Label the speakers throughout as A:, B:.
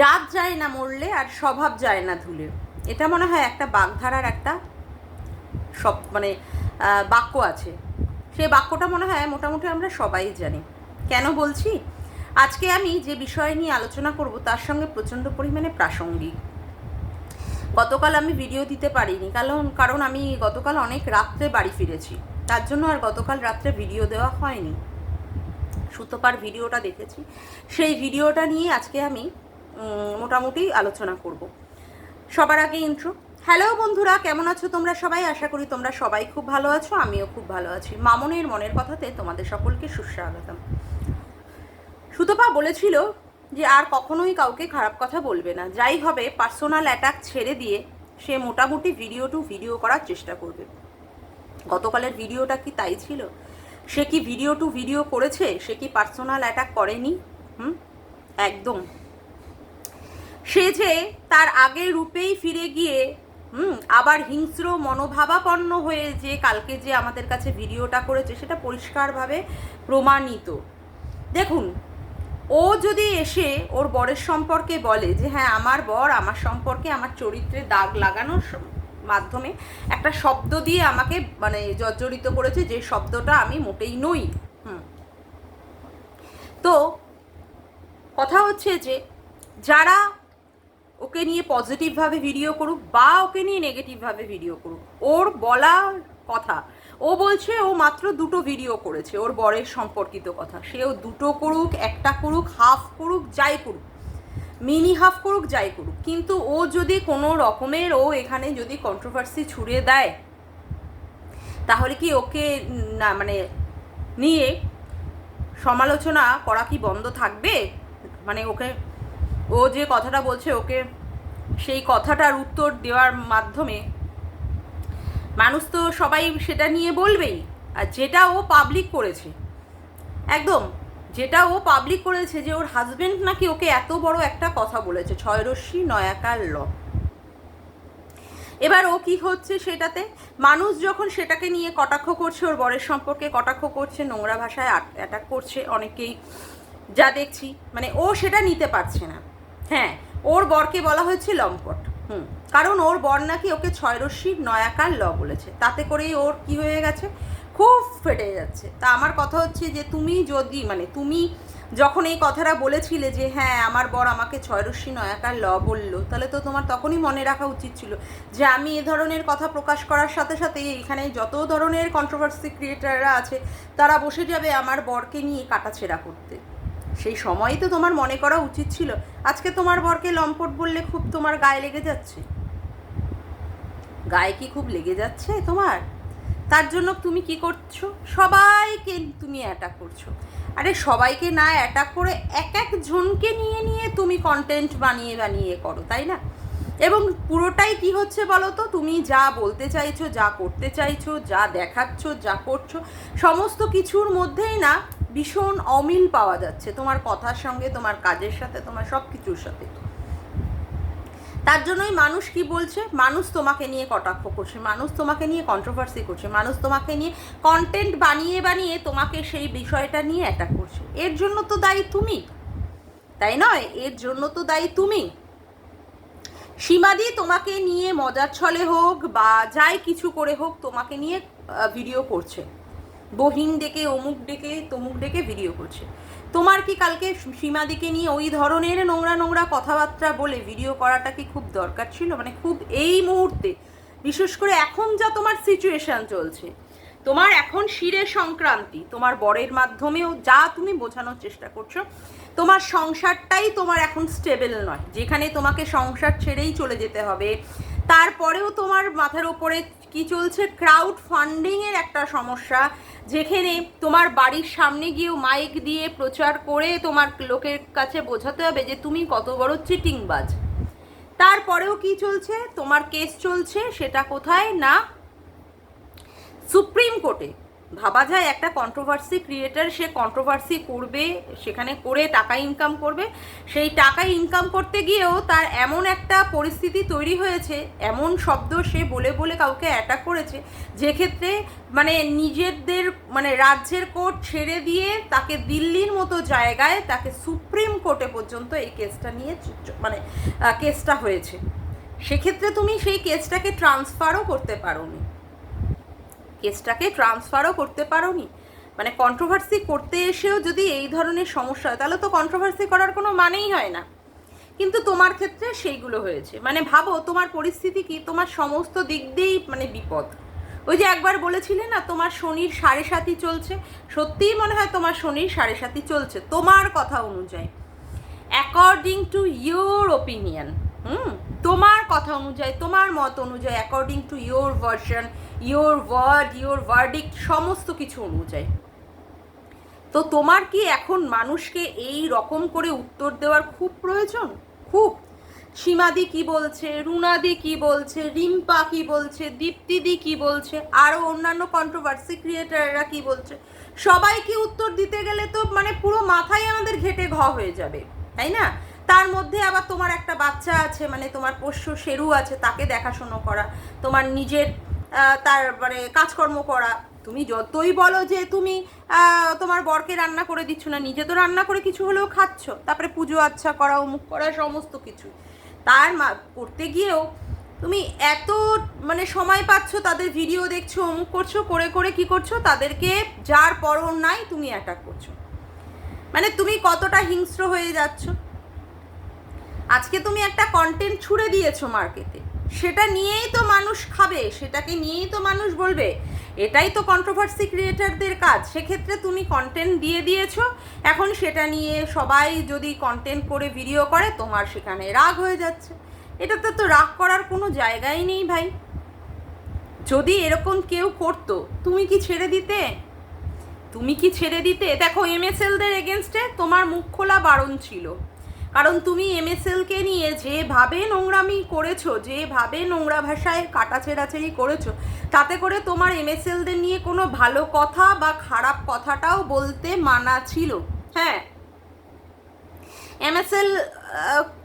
A: জাত যায় না মরলে আর স্বভাব যায় না ধুলে। এটা মনে হয় একটা বাগধারার একটা সব মানে বাক্য আছে। সেই বাক্যটা মনে হয় মোটামুটি আমরা সবাই জানি। কেন বলছি? আজকে আমি যে বিষয় নিয়ে আলোচনা করব তার সঙ্গে প্রচণ্ড পরিমাণে প্রাসঙ্গিক। গতকাল আমি ভিডিও দিতে পারিনি, কারণ কারণ আমি গতকাল অনেক রাত্রে বাড়ি ফিরেছি। তার জন্য আর গতকাল রাত্রে ভিডিও দেওয়া হয়নি। সুতোপার ভিডিওটা দেখেছি। সেই ভিডিওটা নিয়ে আজকে আমি মোটামুটি আলোচনা করব। সবার আগে ইন্ট্রো হ্যালো বন্ধুরা, কেমন আছো তোমরা সবাই? আশা করি তোমরা সবাই খুব ভালো আছো, আমিও খুব ভালো আছি। মামনের মনের কথাতে তোমাদের সকলকে সুস্বাগতম। সুতপা বলেছিল যে আর কখনোই কাউকে খারাপ কথা বলবে না। যাই হবে পার্সোনাল অ্যাটাক ছেড়ে দিয়ে সে মোটামুটি ভিডিও টু ভিডিও করার চেষ্টা করবে। গতকালের ভিডিওটা কি তাই ছিল? সে কি ভিডিও টু ভিডিও করেছে? সে কি পার্সোনাল অ্যাটাক করেনি? হুম? একদম। সে যে তার আগের রূপেই ফিরে গিয়ে, হুম, আবার হিংস্র মনোভাবাপন্ন হয়ে যে কালকে যে আমাদের কাছে ভিডিওটা করেছে, সেটা পরিষ্কারভাবে প্রমাণিত। দেখুন, ও যদি এসে ওর বরের সম্পর্কে বলে যে হ্যাঁ আমার বর আমার সম্পর্কে আমার চরিত্রে দাগ লাগানোর মাধ্যমে একটা শব্দ দিয়ে আমাকে মানে জর্জরিত করেছে, যে শব্দটা আমি মোটেই নই। হুম। তো, কথা হচ্ছে যে, যারা ওকে নিয়ে পজিটিভভাবে ভিডিও করুক বা ওকে নিয়ে নেগেটিভভাবে ভিডিও করুক। ওর বলা কথা। ও বলছে, ও মাত্র দুটো ভিডিও করেছে ওর বরের সম্পর্কিত কথা। সেও দুটো করুক, একটা করুক হাফ করুক, যাই করুক। মিনি হাফ করুক, যাই করুক। কিন্তু ও যদি কোনো রকমের ও এখানে যদি কন্ট্রোভার্সি ছুড়ে দেয়, তাহলে কি ওকে না মানে নিয়ে সমালোচনা করা কি বন্ধ থাকবে? মানে ওকে ও যে কথাটা বলছে, ওকে সেই কথাটার উত্তর দেওয়ার মাধ্যমে মানুষ তো সবাই সেটা নিয়ে বলবেই। আর যেটা ও পাবলিক করেছে, একদম যেটা ও পাবলিক করেছে যে ওর হাজবেন্ড নাকি ওকে এত বড় একটা কথা বলেছে, ছয় রশ্মি নয়াকার ল। এবার ও কি হচ্ছে সেটাতে? মানুষ যখন সেটাকে নিয়ে কটাক্ষ করছে, ওর বরের সম্পর্কে কটাক্ষ করছে, নোংরা ভাষায় অ্যাটাক করছে অনেকেই, যা দেখছি মানে ও সেটা নিতে পারছে না। হ্যাঁ ওর বরকে বলা হয়েছে লম্পট। হুম, কারণ ওর বর নাকি ওকে ছয় রশ্মির নয়াকার ল বলেছে। তাতে করেই ওর কি হয়ে গেছে? খুব ফেটে যাচ্ছে। তা আমার কথা হচ্ছে যে তুমি যদি মানে তুমি যখন এই কথাটা বলেছিলে যে হ্যাঁ আমার বর আমাকে ছয় রশ্মি নয়াকার ল বলল, তাহলে তো তোমার তখনই মনে রাখা উচিত ছিল যে আমি এ ধরনের কথা প্রকাশ করার সাথে সাথে এখানে যত ধরনের কন্ট্রোভার্সি ক্রিয়েটাররা আছে, তারা বসে যাবে আমার বরকে নিয়ে কাটাছেড়া করতে। সেই সময়ই তো তোমার মনে করা উচিত ছিল। আজকে তোমার বরকে লম্পট বললে খুব তোমার গায়ে লেগে যাচ্ছে। গায়ে কি খুব লেগে যাচ্ছে তোমার? তার জন্য তুমি কি করছ? সবাইকে তুমি অ্যাটাক করছ। আরে সবাইকে না অ্যাটাক করে এক এক জনকে নিয়ে নিয়ে তুমি কন্টেন্ট বানিয়ে বানিয়ে করো, তাই না? এবং পুরোটাই কি হচ্ছে বলো তো? তুমি যা বলতে চাইছো, যা করতে চাইছো, যা দেখাচ্ছ, যা করছ, সমস্ত কিছুর মধ্যেই না ভীষণ অমিল পাওয়া যাচ্ছে তোমার কথার সঙ্গে, তোমার কাজের সাথে, তোমার সব কিছুর সাথে। তার জন্যই মানুষ কি বলছে? মানুষ তোমাকে নিয়ে কটাক্ষ করছে, মানুষ তোমাকে নিয়ে কন্ট্রোভার্সি করছে, মানুষ তোমাকে নিয়ে কন্টেন্ট বানিয়ে বানিয়ে তোমাকে সেই বিষয়টা নিয়ে অ্যাটাক করছে। এর জন্য তো দায়ী তুমি। তাই নয়, এর জন্য তো দায়ী তুমি। সীমাদি তোমাকে নিয়ে মজার ছলে হোক বা যাই কিছু করে হোক তোমাকে নিয়ে ভিডিও করছে। বহিন ডেকে, অমুক ডেকে, তমুক ডেকে ভিডিও করছে। তোমার কি কালকে সীমাদিকে নিয়ে ওই ধরনের নোংরা নোংরা কথাবার্তা বলে ভিডিও করাটা কি খুব দরকার ছিল? মানে খুব এই মুহূর্তে, বিশেষ করে এখন যা তোমার সিচুয়েশন চলছে, তোমার এখন শিরে সংক্রান্তি, তোমার বরের মাধ্যমেও যা তুমি বোঝানোর চেষ্টা করছ, তোমার সংসারটাই তোমার এখন স্টেবল নয়। যেখানে তোমাকে সংসার ছেড়েই চলে যেতে হবে। তারপরেও তোমার মাথার ওপরে কি চলছে? ক্রাউড ফান্ডিংয়ের একটা সমস্যা। যেখানে তোমার বাড়ির সামনে গিয়েও মাইক দিয়ে প্রচার করে তোমার লোকের কাছে বোঝাতে হবে যে তুমি কত বড় চিটিংবাজ। তারপরেও কি চলছে? তোমার কেস চলছে, সেটা কোথায় না? সুপ্রিম কোর্টে ভাবা যায় একটা কন্ট্রোভার্সি ক্রিয়েটার সে কন্ট্রোভার্সি করবে, সেখানে করে টাকা ইনকাম করবে। সেই টাকা ইনকাম করতে গিয়েও তার এমন একটা পরিস্থিতি তৈরি হয়েছে, এমন শব্দ সে বলে বলে কাউকে অ্যাটাক করেছে যে ক্ষেত্রে মানে নিজেদের মানে রাজ্যের কোর্ট ছেড়ে দিয়ে তাকে দিল্লির মতো জায়গায় তাকে সুপ্রিম কোর্টে পর্যন্ত এই কেসটা নিয়ে মানে কেসটা হয়েছে। সেক্ষেত্রে তুমি সেই কেসটাকে ট্রান্সফারও করতে পারোনি। কেসটাকে ট্রান্সফারও করতে পারোনি। মানে কন্ট্রোভার্সি করতে এসেও যদি এই ধরনের সমস্যা হয়, তাহলে তো কন্ট্রোভার্সি করার কোনো মানেই হয় না। কিন্তু তোমার ক্ষেত্রে সেইগুলো হয়েছে। মানে ভাবো, তোমার পরিস্থিতি কি? তোমার সমস্ত দিক দিয়েই মানে বিপদ। ওই যে একবার বলেছিলে না, তোমার শনির সাড়ে সাতই চলছে। সত্যিই মনে হয় তোমার শনির সাড়ে সাতই চলছে। তোমার কথা অনুযায়ী। According to your opinion hmm? তোমার কথা অনুযায়ী, তোমার মত অনুযায়ী according to your version your word your verdict সমস্ত কিছু অনুযায়ী। তো তোমার কি এখন মানুষকে এই রকম করে উত্তর দেওয়ার খুব প্রয়োজন? খুব। সীমাদি কি বলছে, রুনাদি কি বলছে, রিম্পা কি বলছে, দীপ্তিদি কি বলছে আরও অন্যান্য কন্ট্রোভার্সি ক্রিয়েটাররা কি বলছে সবাই কি উত্তর দিতে গেলে তো মানে পুরো মাথায় আমাদের ঘেটে ঘ হয়ে যাবে, তাই না? তার মধ্যে আবার তোমার একটা বাচ্চা আছে মানে তোমার পোষ্য শেরু আছে, তাকে দেখাশোনা করা, তোমার নিজের তার মানে কাজকর্ম করা। তুমি যতই বলো যে তুমি তোমার বরকে রান্না করে দিচ্ছ না, নিজে তো রান্না করে কিছু হলেও খাচ্ছ। তারপরে পুজো আচ্ছা করা, অমুক করা, সমস্ত কিছু। তার মা, করতে গিয়েও তুমি এত মানে সময় পাচ্ছ, তাদের ভিডিও দেখছ, অমুক করছ, করে করে কি করছ, তাদেরকে যার পরও নাই, তুমি অ্যাটাক করছ। মানে তুমি কতটা হিংস্র হয়ে যাচ্ছ। আজকে তুমি একটা কন্টেন্ট ছুড়ে দিয়েছ মার্কেটে সেটা নিয়েই তো মানুষ খাবে, সেটাকে নিয়েই তো মানুষ বলবে। এটাই তো কন্ট্রোভার্সি ক্রিয়েটারদের কাজ। সেক্ষেত্রে তুমি কন্টেন্ট দিয়ে দিয়েছ, এখন সেটা নিয়ে সবাই যদি কন্টেন্ট করে ভিডিও করে, তোমার সেখানে রাগ হয়ে যাচ্ছে। এটাতে তো রাগ করার কোনো জায়গাই নেই ভাই। যদি এরকম কেউ করতো, তুমি কি ছেড়ে দিতে? তুমি কি ছেড়ে দিতে? দেখো এমএসএলদের এগেনস্টে তোমার মুখ খোলা বারণ ছিল। কারণ তুমি এমএসএলকে নিয়ে যেভাবে নোংরামি করেছ, যেভাবে নোংরা ভাষায় কাটা ছেঁড়াছেড়ি করেছ, তাতে করে তোমার এমএসএলদের নিয়ে কোনো ভালো কথা বা খারাপ কথাটাও বলতে মানা ছিল। হ্যাঁ। এমএসএল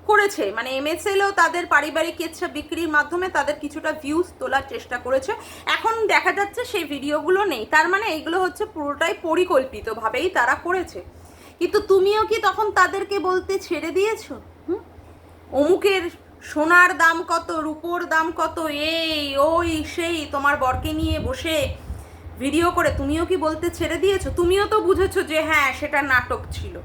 A: করেছে। মানে এমএসএলও তাদের পারিবারিক ইচ্ছা বিক্রির মাধ্যমে তাদের কিছুটা ভিউজ তোলার চেষ্টা করেছে। এখন দেখা যাচ্ছে সেই ভিডিওগুলো নেই। তার মানে এইগুলো হচ্ছে পুরোটাই পরিকল্পিতভাবেই তারা করেছে। কিন্তু তুমিও কি তখন তাদেরকে বলতে ছেড়ে দিয়েছ? হুম? অমুকের সোনার দাম কত, রূপোর দাম কত, এই, ওই, সেই, তোমার বরকে নিয়ে বসে ভিডিও করে তুমিও কি বলতে ছেড়ে দিয়েছ? তুমিও তো বুঝেছ যে হ্যাঁ সেটা নাটক ছিল।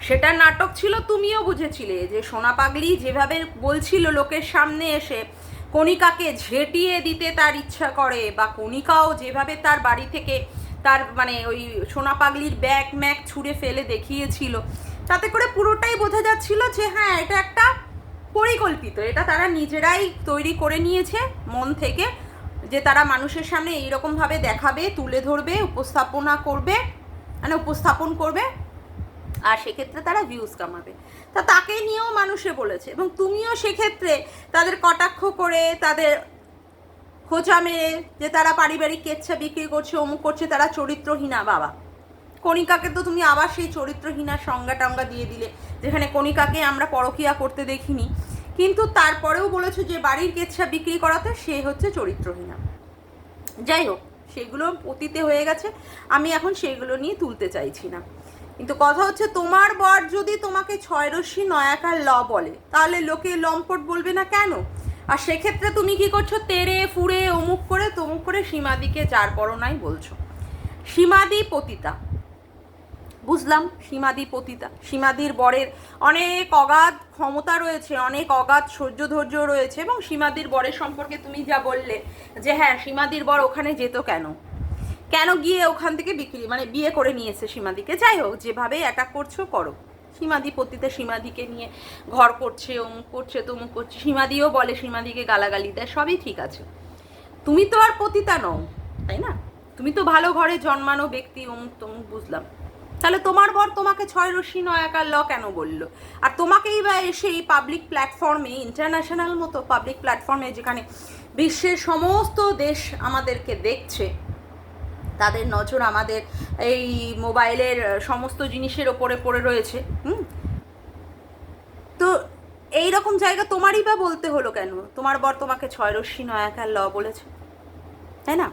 A: সেটা নাটক ছিল, তুমিও বুঝেছিলে যে সোনা পাগলি যেভাবে বলছিল লোকের সামনে এসে, কণিকাকে ঝেঁটিয়ে দিতে তার ইচ্ছা করে বা কণিকাও যেভাবে তার বাড়ি থেকে তার মানে ওই সোনা পাগলির ব্যাগ ম্যাগ ছুঁড়ে ফেলে দেখিয়েছিল। তাতে করে পুরোটাই বোঝা যাচ্ছিল যে হ্যাঁ এটা একটা পরিকল্পিত। এটা তারা নিজেরাই তৈরি করে নিয়েছে মন থেকে যে তারা মানুষের সামনে এইরকমভাবে দেখাবে, তুলে ধরবে, উপস্থাপনা করবে মানে উপস্থাপন করবে, আর সেক্ষেত্রে তারা ভিউজ কামাবে। তা তাকে নিয়েও মানুষে বলেছে এবং তুমিও সেক্ষেত্রে তাদের কটাক্ষ করে, তাদের খোঁচা মেরে যে তারা পারিবারিক কেচ্ছা বিক্রি করছে, অমুক করছে, তারা চরিত্রহীনা বাবা। কণিকাকে তো তুমি আবার সেই চরিত্রহীনার সংজ্ঞা টাঙ্গা দিয়ে দিলে, যেখানে কণিকাকে আমরা পরকিয়া করতে দেখিনি। কিন্তু তারপরেও বলেছ যে বাড়ির কেচ্ছা বিক্রি করাতে সে হচ্ছে চরিত্রহীনা। যাই হোক, সেগুলো অতীতে হয়ে গেছে, আমি এখন সেগুলো নিয়ে তুলতে চাইছি না। কিন্তু কথা হচ্ছে তোমার বর যদি তোমাকে ছয় রশ্মি নয়াকার ল বলে, তাহলে লোকে লম্পট বলবে না কেন? আর সেক্ষেত্রে তুমি কি করছ? তেরে ফুড়ে, অমুক করে, তমুক করে সীমাদিকে যার পরনাই বলছো। সীমাদি পতিতা বুঝলাম সীমাদি পতিতা সীমাদির বরের অনেক অগাধ ক্ষমতা রয়েছে, অনেক অগাধ সহ্য ধৈর্য রয়েছে এবং সীমাদির বরের সম্পর্কে তুমি যা বললে যে হ্যাঁ সীমাদির বর ওখানে যেত কেন? কেন গিয়ে ওখান থেকে বিক্রি মানে বিয়ে করে নিয়েছে সীমাদিকে যাই হোক যেভাবে অ্যাটাক করছ, করো। সীমাদি পতিতে সীমাদিকে নিয়ে ঘর করছে, অমুক করছে, তমুক করছে সীমাদিও বলে সীমাদিকে গালাগালি দেয়, সবই ঠিক আছে। তুমি তো আর পতিতা নও, তাই না? তুমি তো ভালো ঘরে জন্মানো ব্যক্তি, অমুক তমুক, বুঝলাম। তাহলে তোমার বর তোমাকে ছয় রশ্মি নয়াকার ল কেন বলল? আর তোমাকেই বা এসে এই পাবলিক প্ল্যাটফর্মে ইন্টারন্যাশনাল মতো পাবলিক প্ল্যাটফর্মে যেখানে বিশ্বের সমস্ত দেশ আমাদেরকে দেখছে তাদের নজর আমাদের এই মোবাইলের সমস্ত জিনিসের ওপরে পড়ে রয়েছে, হুম? তো এই রকম জায়গা তোমারই বা বলতে হলো কেন? তোমার বর তোমাকে ছয় রশ্মি নয়াকার ল বলেছে। তাই না?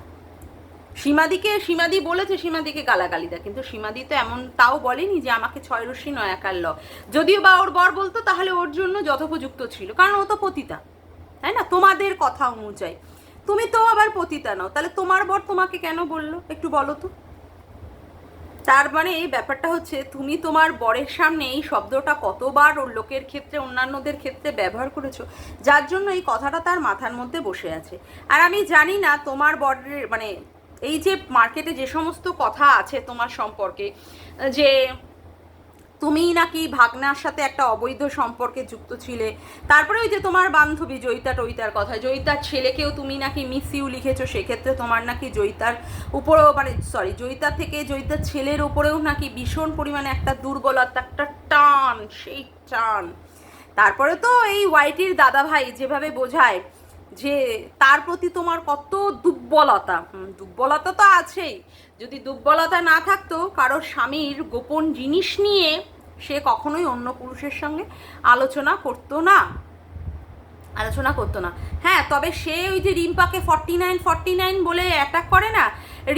A: সীমাদিকে, সীমাদি বলেছে, সীমাদিকে গালাগালি দেয়। কিন্তু সীমাদি তো এমন তাও বলেনি যে আমাকে ছয় রশ্মি নয়াকার ল যদিও বা ওর বর বলতো, তাহলে ওর জন্য যথোপযুক্ত ছিল, কারণ ও তো পতিতা। তাই না? তোমাদের কথা অনুযায়ী। তুমি তো আবার পতিতা নাও, তাহলে তোমার বর তোমাকে কেন বলল? একটু বলো তো। তার মানে এই ব্যাপারটা হচ্ছে, তুমি তোমার বরের সামনে এই শব্দটা কতবার ওর লোকের ক্ষেত্রে, অন্যান্যদের ক্ষেত্রে ব্যবহার করেছ, যার জন্য এই কথাটা তার মাথার মধ্যে বসে আছে। আর আমি জানি না তোমার বরের মানে এই যে মার্কেটে যে সমস্ত কথা আছে তোমার সম্পর্কে, যে তুমি নাকি ভাগনার সাথে একটা অবৈধ সম্পর্কে যুক্ত ছিলে? তারপরে ওই যে তোমার বান্ধবী জয়িতা টইতার কথা, জয়িতার ছেলেকেও তুমি নাকি মিস ইউ লিখেছো, সেক্ষেত্রে তোমার নাকি জয়িতার উপরেও মানে সরি জয়িতা থেকে জয়িতার ছেলের উপরেও নাকি ভীষণ পরিমাণে একটা দুর্বলতা, একটা টান, সেই টান। তারপরে তো এই ওয়াইটির দাদা ভাই যেভাবে বোঝায় যে তার প্রতি তোমার কত দুর্বলতা দুর্বলতা তো আছেই। যদি দুর্বলতা না থাকতো, কারোর স্বামীর গোপন জিনিস নিয়ে সে কখনোই অন্য পুরুষের সঙ্গে আলোচনা করতো না। আলোচনা করতো না। হ্যাঁ তবে সে ওই যে রিম্পাকে ফর্টি নাইন ফর্টি নাইন বলে অ্যাটাক করে না,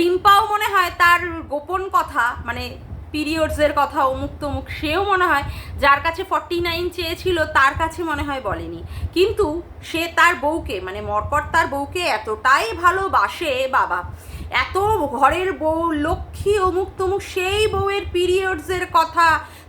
A: রিম্পাও মনে হয় তার গোপন কথা মানে পিরিয়ডসের কথা অমুক তমুক সেও মনে হয় যার কাছে ফর্টি নাইন চেয়েছিল, তার কাছে মনে হয় বলেনি। কিন্তু সে তার বউকে মানে মরকট তার বউকে এতটাই ভালোবাসে, বাবা, এত ঘরের বউ, লক্ষ্মী অমুক তমুক সেই বউয়ের পিরিয়ডসের কথা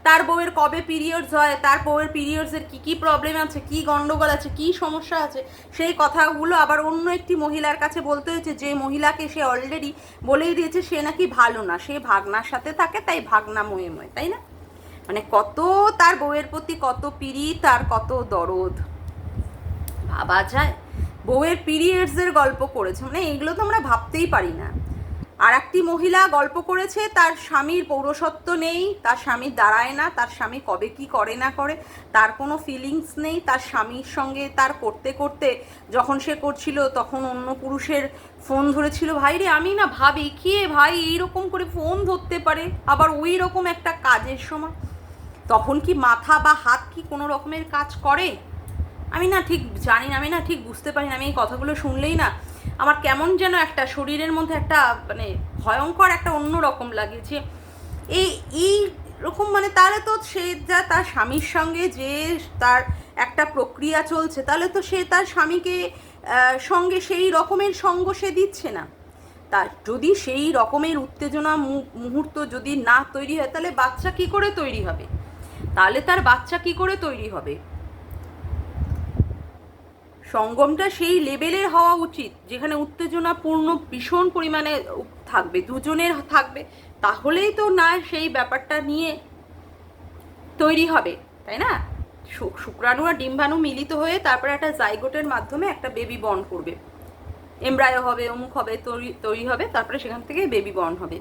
A: তার বউয়ের কবে পিরিয়ডস হয়, তার বউয়ের পিরিয়ডসের কী কী প্রবলেম আছে, কী গণ্ডগোল আছে, কী সমস্যা আছে, সেই কথাগুলো আবার অন্য একটি মহিলার কাছে বলতে হয়েছে, যে মহিলাকে সে অলরেডি বলেই দিয়েছে, সে নাকি ভালো না, সে ভাগনার সাথে থাকে, তাই ভাগনা ময়ে ময়ে তাই না? মানে কত তার বউয়ের প্রতি কত পিড়ি তার কত দরদ। ভাবা যায়। বউয়ের পিরিয়ডসের গল্প করেছে মানে এগুলো তো আমরা ভাবতেই পারি না। আর একটি মহিলা গল্প করেছে, তার স্বামীর পৌরসত্ব নেই, তার স্বামী দাঁড়ায় না, তার স্বামী কবে কি করে না করে, তার কোনো ফিলিংস নেই, তার স্বামীর সঙ্গে তার করতে করতে যখন সে করছিল তখন অন্য পুরুষের ফোন ধরেছিল, ভাই রে, আমি না ভাবি, কে ভাই এইরকম করে ফোন ধরতে পারে? আবার ওই রকম একটা কাজের সময়? তখন কি মাথা বা হাত কি কোনো রকমের কাজ করে? আমি না ঠিক জানি না, আমি না ঠিক বুঝতে পারি না, আমি এই কথাগুলো শুনলেই না আমার কেমন যেন একটা শরীরের মধ্যে একটা মানে ভয়ঙ্কর একটা অন্য রকম লাগে যে, এই এই রকম মানে তাহলে তো সে যা তার স্বামীর সঙ্গে যে তার একটা প্রক্রিয়া চলছে, তাহলে তো সে তার স্বামীকে সঙ্গে সেই রকমের সঙ্গ সে দিচ্ছে না। তা যদি সেই রকমের উত্তেজনা মুহূর্ত যদি না তৈরি হয়, তাহলে বাচ্চা কি করে তৈরি হবে? তাহলে তার বাচ্চা কি করে তৈরি হবে? সঙ্গমটা সেই লেভেলের হওয়া উচিত, যেখানে উত্তেজনাপূর্ণ ভীষণ পরিমাণে থাকবে, দুজনের থাকবে, তাহলেই তো না সেই ব্যাপারটা নিয়ে তৈরি হবে, তাই না? শুক্রাণু আর ডিম্বাণু মিলিত হয়ে তারপরে একটা জাইগোটের মাধ্যমে একটা বেবি বর্ন করবে। এমব্রায়ো হবে, অমুক হবে, তৈরি তৈরি হবে, তারপরে সেখান থেকে বেবি বর্ন হবে।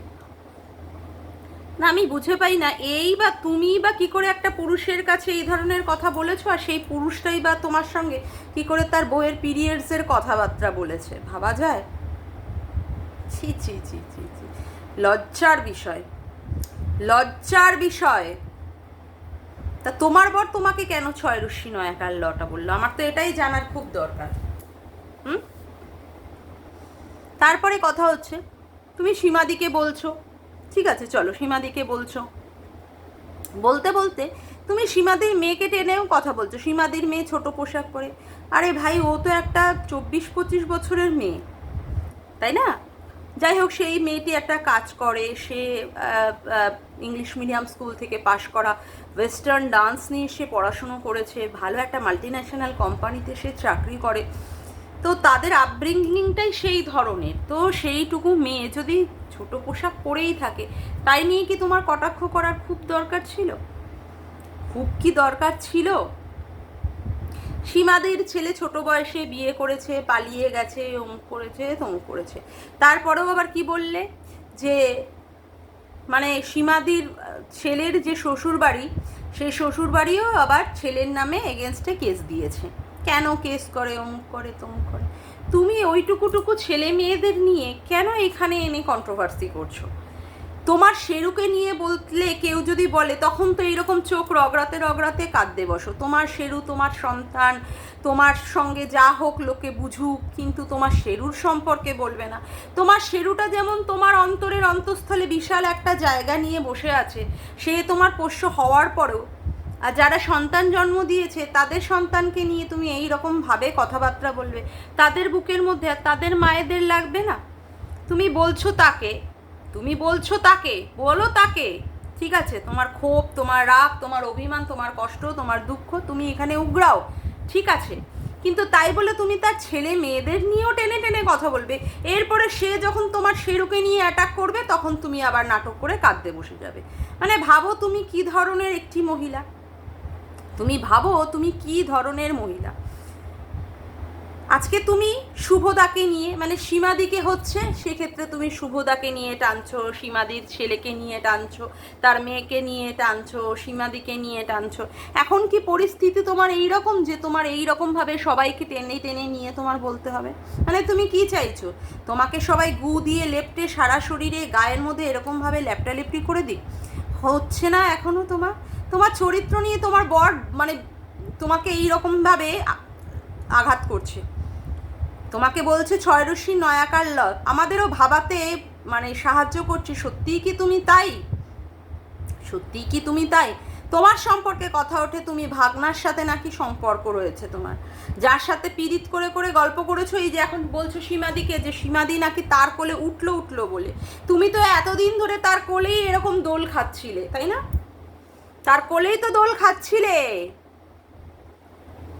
A: না, আমি বুঝে পাই না, এই বা তুমি বা কি করে একটা পুরুষের কাছে এই ধরনের কথা বলেছ আর সেই পুরুষটাই বা তোমার সঙ্গে কি করে তার বইয়ের পিরিয়ডসের কথাবার্তা বলেছে, ভাবা যায়? ছি ছি ছি ছি ছি। লজ্জার বিষয়। লজ্জার বিষয়। তা তোমার বর তোমাকে কেন ছয় রশ্মি নয়াকার লটা বলল? আমার তো এটাই জানার খুব দরকার। হুম? তারপরে কথা হচ্ছে, তুমি সীমাদিকে বলছো ঠিক আছে, চলো সীমাদিকে বলছো। বলতে বলতে তুমি সীমাদির মেয়েকে টেনেও কথা বলছো, সীমাদির মেয়ে ছোট পোশাক পরে। আরে ভাই, ও তো একটা চব্বিশ পঁচিশ বছরের মেয়ে, তাই না? যাই হোক, সেই মেয়েটি একটা কাজ করে, সে ইংলিশ মিডিয়াম স্কুল থেকে পাশ করা, ওয়েস্টার্ন ডান্স নিয়ে সে পড়াশুনো করেছে, ভালো একটা মাল্টি ন্যাশনাল কোম্পানিতে সে চাকরি করে। তো তাদের আপব্রিঙ্গিংটাই সেই ধরনের, তো সেইটুকু মেয়ে যদি ছোট পোশাক পরেই থাকে। তাই নিয়ে কি তোমার কটাক্ষ করার খুব দরকার ছিল? খুব কি দরকার ছিল? সীমাদের ছেলে ছোট বয়সে বিয়ে করেছে, পালিয়ে গেছে, অমুক করেছে, তমুক করেছে। তারপরেও আবার কি বললে? যে মানে সীমাদির ছেলের যে শ্বশুর বাড়ি সেই শ্বশুর বাড়িও আবার ছেলের নামে এগেনস্টে কেস দিয়েছে। কেন কেস করে, অমুক করে, তমুক করে? তুমি ওইটুকুটুকু ছেলে মেয়েদের নিয়ে কেন এখানে এনে কন্ট্রোভার্সি করছ? তোমার শেরুকে নিয়ে বললে কেউ যদি বলে, তখন তো এইরকম চোখ রগড়াতে রগড়াতে কাঁদতে বসো। তোমার শেরু, তোমার সন্তান, তোমার সঙ্গে যা হোক লোকে বুঝুক, কিন্তু তোমার শেরুর সম্পর্কে বলবে না। তোমার শেরুটা যেমন তোমার অন্তরের অন্তঃস্থলে বিশাল একটা জায়গা নিয়ে বসে আছে, সে তোমার পোষ্য হওয়ার পরেও আর যারা সন্তান জন্ম দিয়েছে, তাদের সন্তানকে নিয়ে তুমি এই রকম ভাবে কথাবার্তা বলবে। তাদের বুকের মধ্যে আর তাদের মায়েদের লাগবে না। তুমি বলছো তাকে, তুমি বলছো তাকে, বলো তাকে। ঠিক আছে, তোমার ক্ষোভ, তোমার রাগ, তোমার অভিমান, তোমার কষ্ট, তোমার দুঃখ, তুমি এখানে উগড়াও। ঠিক আছে, কিন্তু তাই বলে তুমি তার ছেলে মেয়েদের নিয়েও টেনে টেনে কথা বলবে। এরপরে সে যখন তোমার সেরুকে নিয়ে অ্যাটাক করবে, তখন তুমি আবার নাটক করে কাঁদতে বসে যাবে। মানে ভাবো তুমি কি ধরনের একটি মহিলা। তুমি ভাবো তুমি কি ধরনের মহিলা। আজকে তুমি শুভদাকে নিয়ে মানে সীমাদিকে হচ্ছে, সেক্ষেত্রে তুমি শুভদাকে নিয়ে টানছো, সীমাদির ছেলেকে নিয়ে টানছো, তার মেয়েকে নিয়ে টানছো, সীমাদিকে নিয়ে টানছো। এখন কি পরিস্থিতি তোমার এই রকম যে তোমার এই রকমভাবে সবাইকে টেনে টেনে নিয়ে তোমার বলতে হবে? মানে তুমি কি চাইছো? তোমাকে সবাই গু দিয়ে লেপটে সারা শরীরে গায়ের মধ্যে এরকমভাবে লেপটালেপটি করে দিক? হচ্ছে না এখনও তোমার? তোমার চরিত্র নিয়ে তোমার বর মানে তোমাকে এই রকমভাবে আ- আঘাত করছে। তোমাকে বলছে, ছয় রশ্মি নয়াকার ল আমাদেরও ভাবাতে মানে সাহায্য করছে, সত্যিই কি তুমি তাই? সত্যিই কি তুমি তাই? তোমার সম্পর্কে কথা ওঠে, তুমি ভাগনার সাথে নাকি সম্পর্ক রয়েছে তোমার? যার সাথে পীড়িত করে করে গল্প করেছ, এই যে এখন বলছো সীমাদিকে যে সীমাদি নাকি তার কোলে উঠল উঠল বলে। তুমি তো এতদিন ধরে তার কোলেই এরকম দোল খাচ্ছিলে, তাই না? তার কোলেই তো দোল খাচ্ছিলে।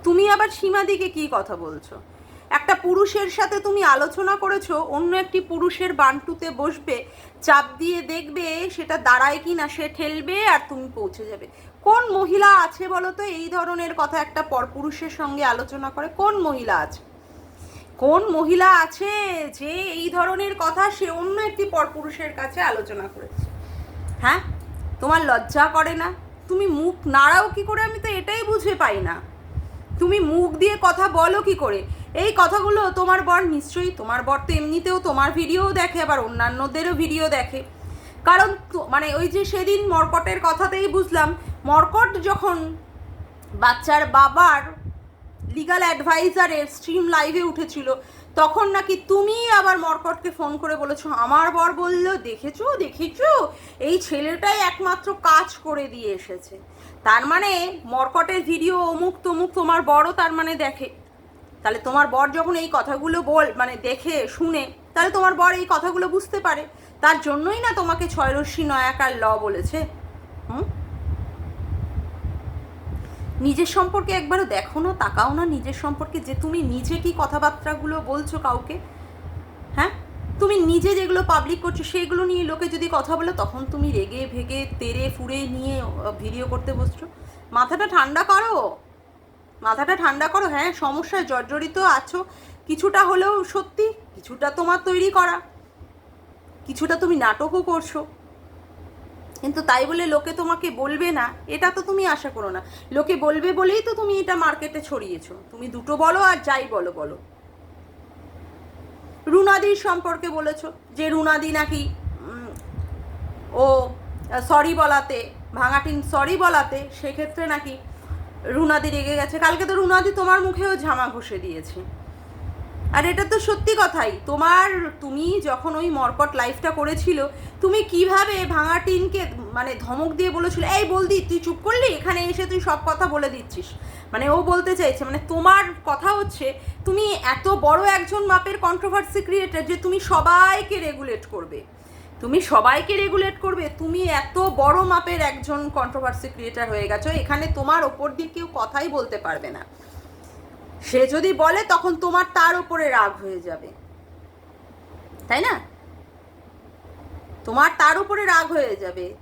A: তুমি আবার সীমাদিকে কি কথা বলছো? একটা পুরুষের সাথে তুমি আলোচনা করেছ, অন্য একটি পুরুষের বান্টুতে বসবে, চাপ দিয়ে দেখবে সেটা দাঁড়ায় কি না সে ঠেলবে আর তুমি পৌঁছে যাবে। কোন মহিলা আছে বলো তো? এই ধরনের কথা একটা পরপুরুষের সঙ্গে আলোচনা করে, কোন মহিলা আছে? কোন মহিলা আছে যে এই ধরনের কথা সে অন্য একটি পরপুরুষের কাছে আলোচনা করেছে? হ্যাঁ? তোমার লজ্জা করে না? তুমি মুখ নাড়াও কি করে? আমি তো এটাই বুঝে পাই না। তুমি মুখ দিয়ে কথা বলো কি করে? এই কথাগুলো তোমার বর নিশ্চয়ই, তোমার বর তো এমনিতেও তোমার ভিডিও দেখে, আবার অন্যান্যদেরও ভিডিও দেখে। কারণ মানে ওই যে সেদিন মর্কটের কথাতেই বুঝলাম, মর্কট যখন বাচ্চার বাবার লিগাল অ্যাডভাইজারের স্ট্রিম লাইভে উঠেছিল তখন নাকি তুমি আবার মর্কটকে ফোন করে বলেছ, আমার বর বলল, দেখেছ দেখেছ? এই ছেলেটাই একমাত্র কাজ করে দিয়ে এসেছে। তার মানে মর্কটের ভিডিও অমুক তমুক তোমার বড় তার মানে দেখে। তাহলে তোমার বর যখন এই কথাগুলো বল মানে দেখে, শুনে, তাহলে তোমার বর এই কথাগুলো বুঝতে পারে। তার জন্যই না তোমাকে ছয় রশ্মি নয়াকার ল বলেছে। হুম? নিজের সম্পর্কে একবারও দেখো না, তাকাও না নিজের সম্পর্কে যে তুমি নিজে কি কথাবার্তাগুলো বলছো কাউকে। হ্যাঁ? তুমি নিজে যেগুলো পাবলিক করছ সেইগুলো নিয়ে লোকে যদি কথা বলে, তখন তুমি রেগে, ভেগে, তেরে ফুড়ে নিয়ে ভিডিও করতে বসছো। মাথাটা ঠান্ডা করো। মাথাটা ঠান্ডা করো। হ্যাঁ সমস্যায় জর্জরিত আছো। কিছুটা হলেও সত্যি, কিছুটা তোমার তৈরি করা। কিছুটা তুমি নাটকও করছ। কিন্তু তাই বলে লোকে তোমাকে বলবে না, এটা তো তুমি আশা করো না। লোকে বলবে বলেই তো তুমি এটা মার্কেটে ছড়িয়েছো। তুমি দুটো বলো আর যাই বলো বলো। রুনাদির সম্পর্কে বলেছ যে রুনাদি নাকি ও সরি বলাতে, ভাঙাটিন সরি বলাতে সেক্ষেত্রে নাকি রুনাদি রেগে গেছে। কালকে তো রুনাদি তোমার মুখেও ঝামা ঘষে দিয়েছে। আর এটা তো সত্যি কথাই। তোমার, তুমি যখন ওই মরকট লাইফটা করেছিল, তুমি কীভাবে ভাঙা টিনকে মানে ধমক দিয়ে বলেছিল, এই বলদি, তুই চুপ করলি? এখানে এসে তুই সব কথা বলে দিচ্ছিস। মানে ও বলতে চাইছে মানে তোমার কথা হচ্ছে, তুমি এত বড় একজন মাপের কন্ট্রোভার্সি ক্রিয়েটার যে তুমি সবাইকে রেগুলেট করবে। তুমি সবাইকে রেগুলেট করবে, তুমি এত বড় মাপের একজন কন্ট্রোভার্সি ক্রিয়েটার হয়ে গেছো, এখানে তোমার ওপর দিয়ে কেউ কথাই বলতে পারবে না। সে যদি বলে, তখন তোমার তার উপরে রাগ হয়ে যাবে। তাই না? তোমার তার উপরে রাগ হয়ে যাবে।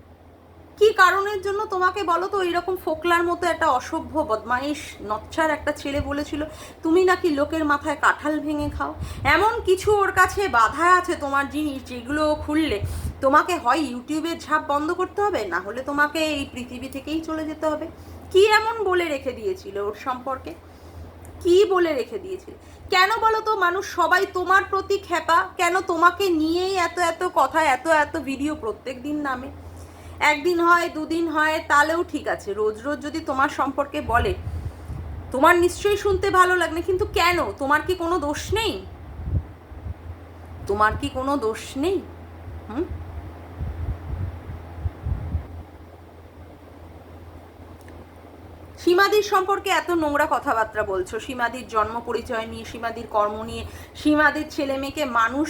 A: কি কারণের জন্য তোমাকে বলো তো, এইরকম ফোকলার মতো একটা অসভ্য, বদমাইশ, নচ্ছার একটা ছেলে বলেছিল, তুমি নাকি লোকের মাথায় কাঁঠাল ভেঙে খাও? এমন কিছু ওর কাছে বাধা আছে তোমার জিনিস যেগুলো খুললে। তোমাকে হয় ইউটিউবের ঝাপ বন্ধ করতে হবে, না হলে তোমাকে এই পৃথিবী থেকেই চলে যেতে হবে। কি এমন বলে রেখে দিয়েছিল ওর সম্পর্কে? কি বলে রেখে দিয়েছিলে কেন বলো তো মানুষ সবাই তোমার প্রতি খেপা কেন তোমাকে নিয়েই এত এত কথা, এত এত ভিডিও প্রত্যেক দিন নামে? একদিন হয়, দুদিন হয়, তাহলেও ঠিক আছে। রোজ রোজ যদি তোমার সম্পর্কে বলে, তোমার নিশ্চয়ই শুনতে ভালো লাগবে, কিন্তু কেন? তোমার কি কোনো দোষ নেই? তোমার কি কোনো দোষ নেই? হুম? সীমাদির সম্পর্কে এত নোংরা কথাবার্তা বলছো। সীমাদির জন্ম পরিচয় নিয়ে, সীমাদির কর্ম নিয়ে, সীমাদির ছেলে মেয়েকে মানুষ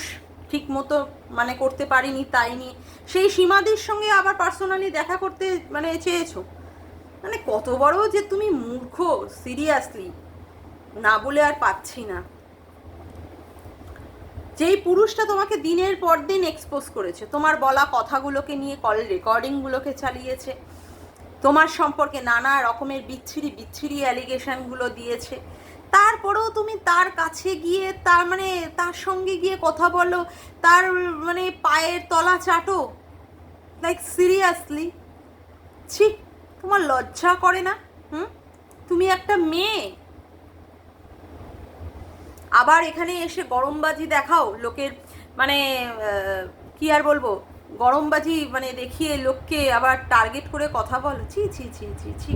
A: ঠিক মতো মানে করতে পারিনি, তাই নিয়ে। সেই সীমাদির সঙ্গে আবার পার্সোনালি দেখা করতে মানে চেয়েছো? মানে কত বড় যে তুমি মূর্খ সিরিয়াসলি না বলে আর পাচ্ছি না। যেই পুরুষটা তোমাকে দিনের পর দিন এক্সপোজ করেছে, তোমার বলা কথাগুলোকে নিয়ে কল রেকর্ডিংগুলোকে চালিয়েছে তোমার সম্পর্কে নানা রকমের বিচ্ছিরি বিচ্ছিরি অ্যালিগেশনগুলো দিয়েছে। তারপরেও তুমি তার কাছে গিয়ে, তার মানে তার সঙ্গে গিয়ে কথা বলো, তার মানে পায়ের তলা চাটো? লাইক সিরিয়াসলি ছি, তোমার লজ্জা করে না? হুম? তুমি একটা মেয়ে। আবার এখানে এসে গরমবাজি দেখাও, লোকের মানে কি আর বলব? গরমবাজি মানে দেখিয়ে লোককে আবার টার্গেট করে কথা বলো। ছি ছি ছি ছি ছি।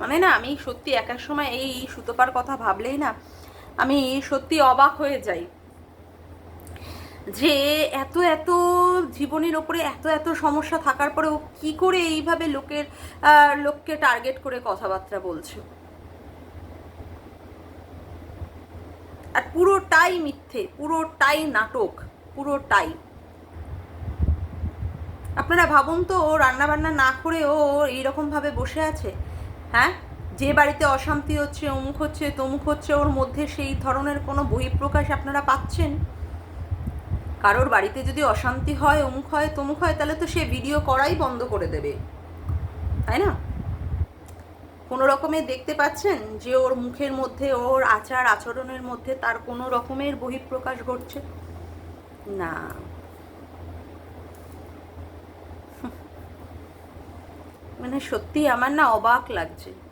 A: মানে না, আমি সত্যি এক এক সময় এই সুতোপার কথা ভাবলেই না, আমি সত্যি অবাক হয়ে যাই। যে এত এত জীবনের ওপরে এত এত সমস্যা থাকার পরেও কি করে এইভাবে লোকের লোককে টার্গেট করে কথাবার্তা বলছে? আর পুরোটাই মিথ্যে, পুরোটাই নাটক, পুরোটাই। আপনারা ভাবুন তো, ও রান্নাবান্না না করে ও এইরকমভাবে বসে আছে। হ্যাঁ? যে বাড়িতে অশান্তি হচ্ছে, অমুক হচ্ছে, তমুক হচ্ছে, ওর মধ্যে সেই ধরনের কোনো বহিঃপ্রকাশ আপনারা পাচ্ছেন? কারোর বাড়িতে যদি অশান্তি হয়, অমুক হয়, তমুক হয়, তাহলে তো সে ভিডিও করাই বন্ধ করে দেবে। তাই না? কোনো রকমের দেখতে পাচ্ছেন যে ওর মুখের মধ্যে, ওর আচার আচরণের মধ্যে তার কোনো রকমের বহিঃপ্রকাশ ঘটছে? না। মানে সত্যি আমার না অবাক লাগছে।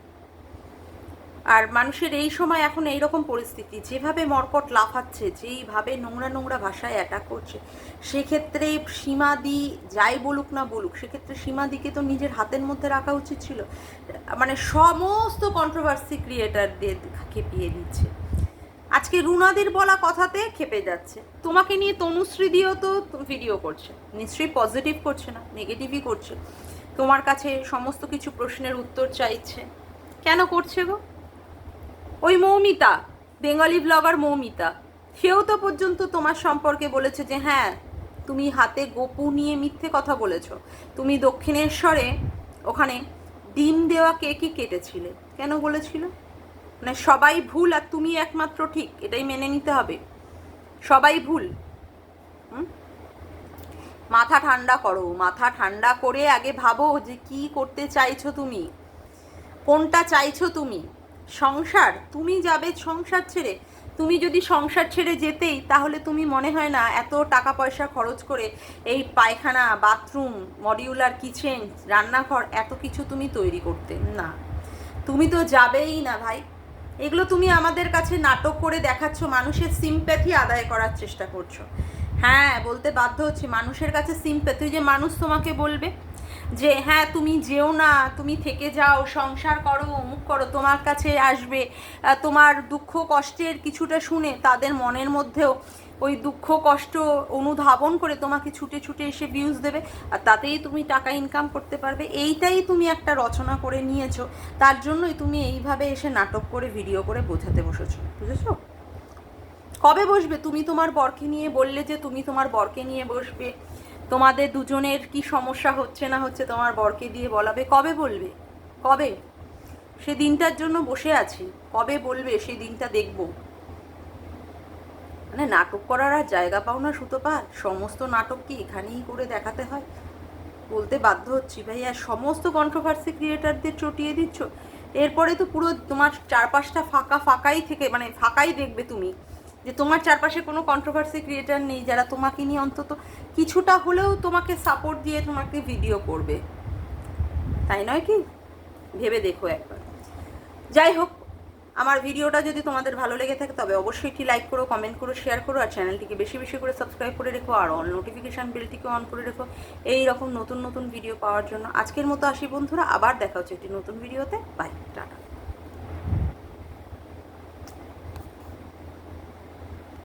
A: আর মানুষের এই সময় এখন এই রকম পরিস্থিতি, যেভাবে মর্কট লাফাচ্ছে, যেইভাবে নোংরা নোংরা ভাষায় অ্যাটাক করছে, সেক্ষেত্রে সীমাদি যাই বলুক না বলুক, সেক্ষেত্রে সীমাদিকে তো নিজের হাতের মধ্যে রাখা উচিত ছিল। মানে সমস্ত কন্ট্রোভার্সি ক্রিয়েটারদের খেপিয়ে দিচ্ছে। আজকে রুনাদের বলা কথাতে খেপে যাচ্ছে। তোমাকে নিয়ে তনুশ্রী দিয়েও তো ভিডিও করছে। নিশ্চয়ই পজিটিভ করছে না নেগেটিভই করছে। তোমার কাছে সমস্ত কিছু প্রশ্নের উত্তর চাইছে। কেন করছে গো? ওই মৌমিতা, বেঙ্গলি ব্লগার মৌমিতা। সেও তো পর্যন্ত তোমার সম্পর্কে বলেছে যে হ্যাঁ তুমি হাতে গোপু নিয়ে মিথ্যে কথা বলেছ। তুমি দক্ষিণেশ্বরে ওখানে ডিম দেওয়া কেকই কেটেছিলে। কেন বলেছিল? মানে সবাই ভুল আর তুমি একমাত্র ঠিক, এটাই মেনে নিতে হবে। সবাই ভুল। মাথা ঠান্ডা করো, মাথা ঠান্ডা করে আগে ভাবো যে কি করতে চাইছো তুমি? কোনটা চাইছো তুমি? সংসার, তুমি যাবে সংসার ছেড়ে। তুমি যদি সংসার ছেড়ে যেতেই, তাহলে তুমি মনে হয় না এত টাকা পয়সা খরচ করে এই পায়খানা, বাথরুম, মডিউলার, কিচেন, রান্নাঘর, এত কিছু তুমি তৈরি করতে। না। তুমি তো যাবেই না ভাই। এগুলো তুমি আমাদের কাছে নাটক করে দেখাচ্ছ, মানুষের সিম্প্যাথি আদায় করার চেষ্টা করছ। হ্যাঁ বলতে বাধ্য হচ্ছি, মানুষের কাছে সিম্প্যাথি যে মানুষ তোমাকে বলবে। যে হ্যাঁ তুমি যেও না, তুমি থেকে যাও, সংসার করো, অমুক করো, তোমার কাছে আসবে। তোমার দুঃখ কষ্টের কিছুটা শুনে তাদের মনের মধ্যেও ওই দুঃখ, কষ্ট অনুধাবন করে তোমাকে ছুটে ছুটে এসে ভিউজ দেবে। আর তাতেই তুমি টাকা ইনকাম করতে পারবে। এইটাই তুমি একটা রচনা করে নিয়েছো। তার জন্যই তুমি এইভাবে এসে নাটক করে ভিডিও করে বোঝাতে বসেছো। বুঝেছ? কবে বসবে? তুমি তোমার বরকে নিয়ে বললে যে, তুমি তোমার বরকে নিয়ে বসবে। তোমাদের দুজনের কি সমস্যা হচ্ছে না হচ্ছে তোমার বরকে দিয়ে বলাবে? কবে বলবে? কবে? সে দিনটার জন্য বসে আছি। কবে বলবে? সেই দিনটা দেখব। মানে নাটক করার আর জায়গা পাও না সুতো পা সমস্ত নাটক কি এখানেই করে দেখাতে হয়? বলতে বাধ্য হচ্ছি ভাই আর সমস্ত কন্ট্রোভার্সি ক্রিয়েটারদের চটিয়ে দিচ্ছ। এরপরে তো পুরো তোমার চারপাশটা ফাঁকা ফাঁকাই থেকে মানে ফাঁকাই দেখবে তুমি। যে তোমার চারপাশে কোনো কন্ট্রোভার্সি ক্রিয়েটার নেই, যারা তোমাকে নিয়ে অন্তত কিছুটা হলেও তোমাকে সাপোর্ট দিয়ে তোমাকে ভিডিও করবে। তাই নয় কি? ভেবে দেখো একবার। যাই হোক, আমার ভিডিওটা যদি তোমাদের ভালো লেগে থাকে, তবে অবশ্যই একটি লাইক করো কমেন্ট করো শেয়ার করো, আর চ্যানেলটিকে বেশি বেশি করে সাবস্ক্রাইব করে রেখো, আর অল নোটিফিকেশান বেলটিকে অন করে রেখো। এই রকম নতুন নতুন ভিডিও পাওয়ার জন্য আজকের মতো আসি বন্ধুরা, আবার দেখা হচ্ছে একটি নতুন ভিডিওতে বাই টাটা।